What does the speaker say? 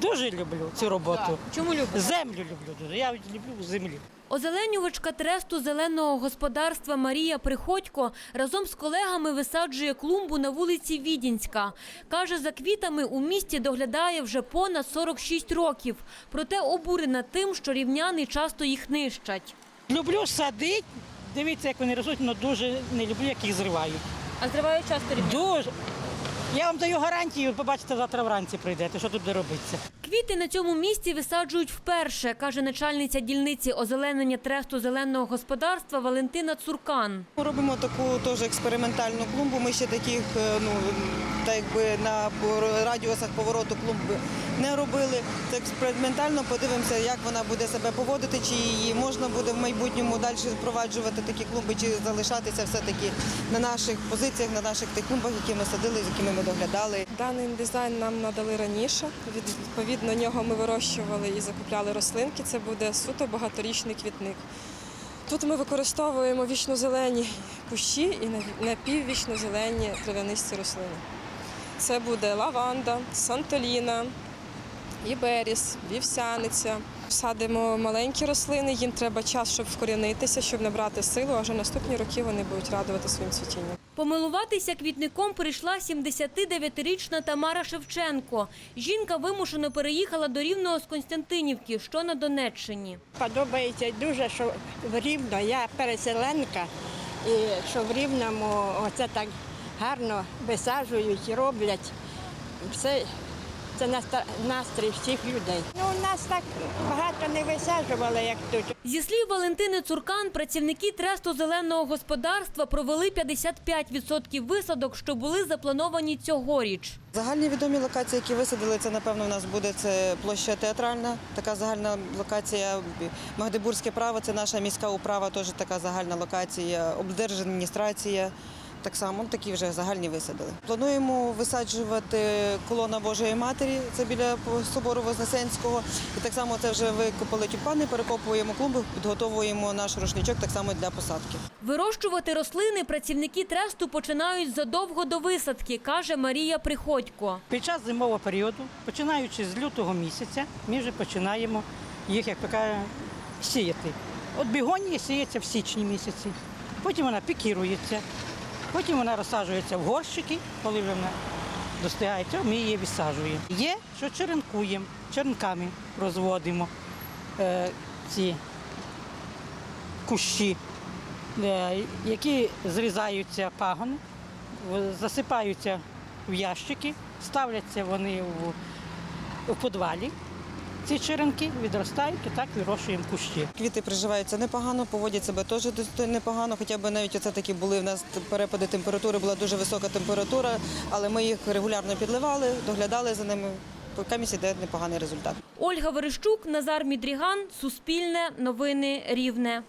Дуже люблю цю роботу. Чому любите? Землю люблю дуже. Я люблю землю. Озеленювачка тресту зеленого господарства Марія Приходько разом з колегами висаджує клумбу на вулиці Відінська. Каже, за квітами у місті доглядає вже понад 46 років. Проте обурена тим, що рівняни часто їх нищать. Люблю садити. Дивіться, як вони ростуть, але дуже не люблю, як їх зривають. А зривають часто рівняни? Дуже. Я вам даю гарантію, побачите, завтра вранці прийдете, що тут буде робитися. Квіти на цьому місці висаджують вперше, каже начальниця дільниці озеленення тресту зеленого господарства Валентина Цуркан. Ми робимо таку теж експериментальну клумбу. Ми ще таких е, ну так якби на радіусах повороту клумби не робили. Це експериментально подивимося, як вона буде себе поводити, чи її можна буде в майбутньому далі впроваджувати такі клумби, чи залишатися все-таки на наших позиціях, на наших тих клумбах, які ми садили, з якими ми доглядали. Даний дизайн нам надали раніше. Відповідно нього ми вирощували і закупляли рослинки. Це буде суто багаторічний квітник. Тут ми використовуємо вічнозелені кущі і напіввічнозелені трав'янисті рослини. Це буде лаванда, сантоліна, іберіс, вівсяниця. Садимо маленькі рослини, їм треба час, щоб вкорінитися, щоб набрати силу, а вже наступні роки вони будуть радувати своїм цвітінням. Помилуватися квітником прийшла 79-річна Тамара Шевченко. Жінка вимушено переїхала до Рівного з Константинівки, що на Донеччині. Подобається дуже, що в Рівно, я переселенка, і що в Рівному оце так гарно висаджують, роблять. Все це настрій всіх людей. Ну, у нас так багато не висаджували, як тут. Зі слів Валентини Цуркан, працівники тресту зеленого господарства провели 55% висадок, що були заплановані цьогоріч. Загальні відомі локації, які висадили, це напевно у нас буде це площа театральна, така загальна локація. Магдебурзьке право це наша міська управа, теж така загальна локація. Облдержадміністрація. Так само такі вже загальні висадили. Плануємо висаджувати колона Божої Матері, це біля собору Вознесенського. І так само це вже викопали тюльпани, перекопуємо клумби, підготовуємо наш рушничок так само для посадки. Вирощувати рослини працівники тресту починають задовго до висадки, каже Марія Приходько. Під час зимового періоду, починаючи з лютого місяця, ми вже починаємо їх, як така, сіяти. От бігонія сіється в січні місяці, потім вона пікірується, потім вона розсаджується в горщики, коли вже вона достигає цього, ми її висаджуємо. Є, що черенкуємо, черенками розводимо е, ці кущі, е, які зрізаються пагони, засипаються в ящики, ставляться вони в, в підвалі. Ці черенки відростають і так вирощуємо кущі. Квіти приживаються непогано, поводять себе теж непогано. Хоча б навіть оце такі були в нас перепади температури, була дуже висока температура, але ми їх регулярно підливали, доглядали за ними. Поки місяць йде непоганий результат. Ольга Верещук, Назар Мідріган, Суспільне, Новини Рівне.